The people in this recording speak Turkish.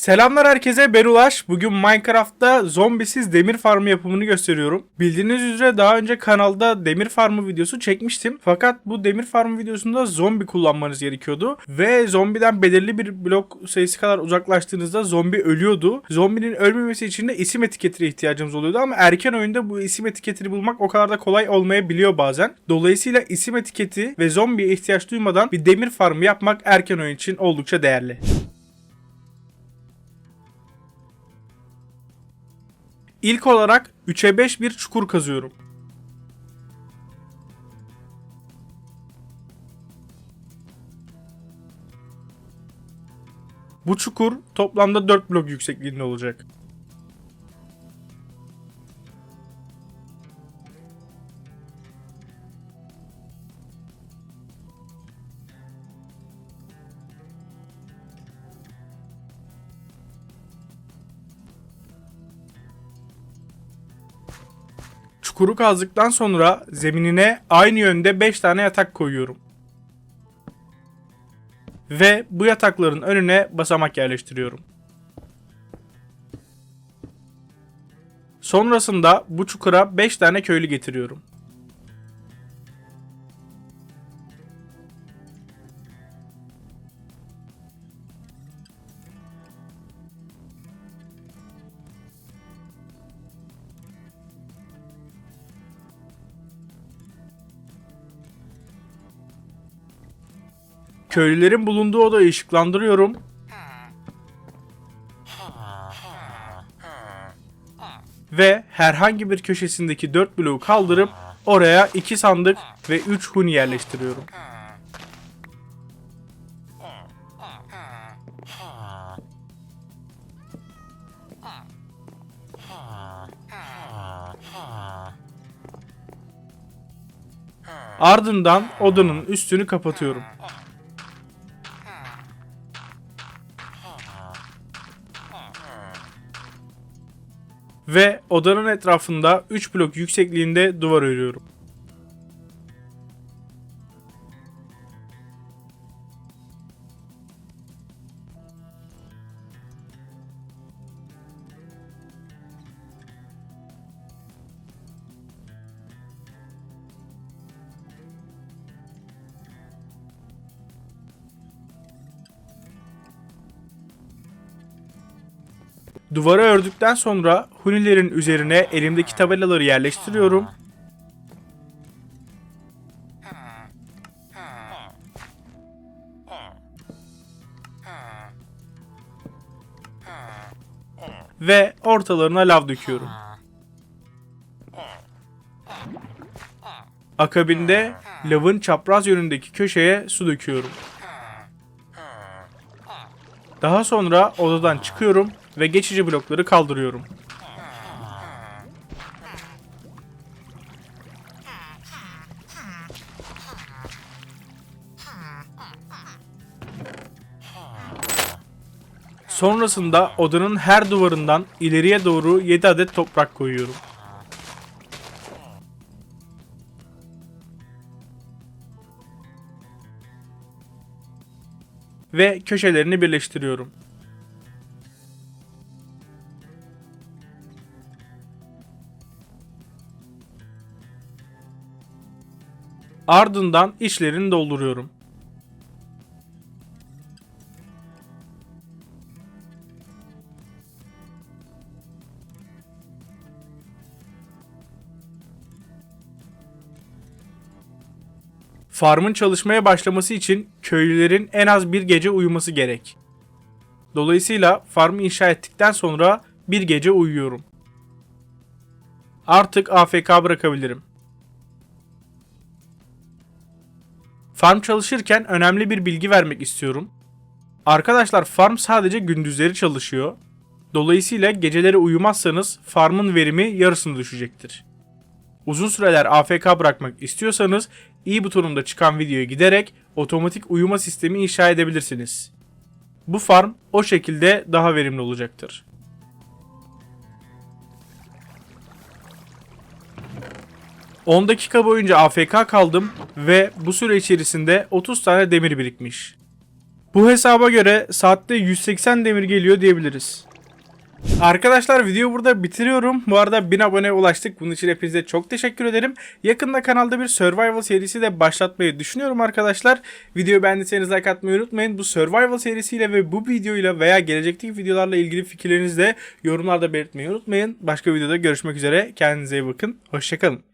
Selamlar herkese ben Ulaş. Bugün Minecraft'ta zombisiz demir farmı yapımını gösteriyorum. Bildiğiniz üzere daha önce kanalda demir farmı videosu çekmiştim. Fakat bu demir farmı videosunda zombi kullanmanız gerekiyordu. Ve zombiden belirli bir blok sayısı kadar uzaklaştığınızda zombi ölüyordu. Zombinin ölmemesi için de isim etiketine ihtiyacımız oluyordu ama erken oyunda bu isim etiketini bulmak o kadar da kolay olmayabiliyor bazen. Dolayısıyla isim etiketi ve zombiye ihtiyaç duymadan bir demir farmı yapmak erken oyun için oldukça değerli. İlk olarak 3'e 5 bir çukur kazıyorum. Bu çukur toplamda 4 blok yüksekliğinde olacak. Çukuru kazdıktan sonra zeminine aynı yönde 5 tane yatak koyuyorum. Ve bu yatakların önüne basamak yerleştiriyorum. Sonrasında bu çukura 5 tane köylü getiriyorum. Köylülerin bulunduğu odayı ışıklandırıyorum. Ve herhangi bir köşesindeki 4 bloğu kaldırıp oraya 2 sandık ve 3 huni yerleştiriyorum. Ardından odanın üstünü kapatıyorum. Ve odanın etrafında 3 blok yüksekliğinde duvar örüyorum. Duvara ördükten sonra hunilerin üzerine elimdeki tabelaları yerleştiriyorum. Ve ortalarına lav döküyorum. Akabinde lavın çapraz yönündeki köşeye su döküyorum. Daha sonra odadan çıkıyorum ve geçici blokları kaldırıyorum. Sonrasında odanın her duvarından ileriye doğru 7 adet toprak koyuyorum. Ve köşelerini birleştiriyorum. Ardından içlerini dolduruyorum. Farmın çalışmaya başlaması için köylülerin en az bir gece uyuması gerek. Dolayısıyla farmı inşa ettikten sonra bir gece uyuyorum. Artık AFK bırakabilirim. Farm çalışırken önemli bir bilgi vermek istiyorum. Arkadaşlar farm sadece gündüzleri çalışıyor. Dolayısıyla geceleri uyumazsanız farmın verimi yarısını düşecektir. Uzun süreler AFK bırakmak istiyorsanız i butonunda çıkan videoya giderek otomatik uyuma sistemi inşa edebilirsiniz. Bu farm o şekilde daha verimli olacaktır. ...10 dakika boyunca AFK kaldım ve bu süre içerisinde 30 tane demir birikmiş. Bu hesaba göre saatte 180 demir geliyor diyebiliriz. Arkadaşlar videoyu burada bitiriyorum. Bu arada 1000 aboneye ulaştık. Bunun için hepinize çok teşekkür ederim. Yakında kanalda bir survival serisi de başlatmayı düşünüyorum arkadaşlar. Videoyu beğendiyseniz like atmayı unutmayın. Bu survival serisiyle ve bu videoyla veya gelecekteki videolarla ilgili fikirlerinizi de yorumlarda belirtmeyi unutmayın. Başka videoda görüşmek üzere. Kendinize iyi bakın. Hoşçakalın.